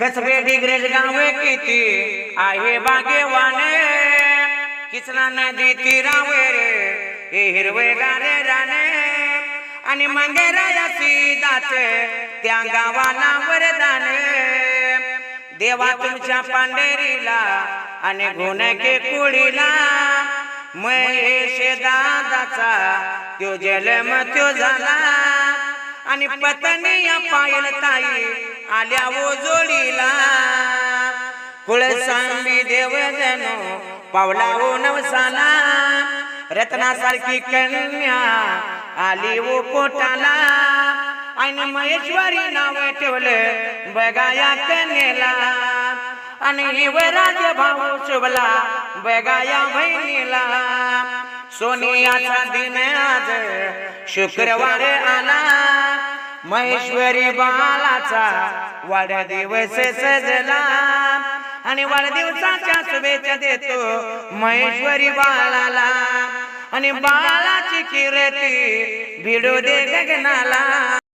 कसबे डिग्रेज गावे किती आहे बागेवाने किचना नदी तीरावे रे हे हिरवे गारे राणे. आणि मंगेराया सीदाच त्या गावाला वरदाने देवा तुमच्या पांढरीला आणि गुणके कुळीला. महेश दादाचा त्यो जलम त्यो झाला. आणि पत्नी या पायल ताई आल्या ओ जोडीला. कुळ सांबी देव जनो पावला ओ नवसाला रत्नासारखी कन्या आली ओ कोटाला आणि महेश्वरी नाव ठेवलं बघा या कन्येला. आणि युवराज भाऊ शुभला. बघा या बहिणीला. सोनियाचा दिन आज. शुक्रवार आला. महेश्वरी बालाचा वाढदिवस सजला. आणि वाढदिवसाच्या शुभेच्छा देतो महेश्वरी बाळाला आणि बाळाची किरती भिडू दे गगनाला.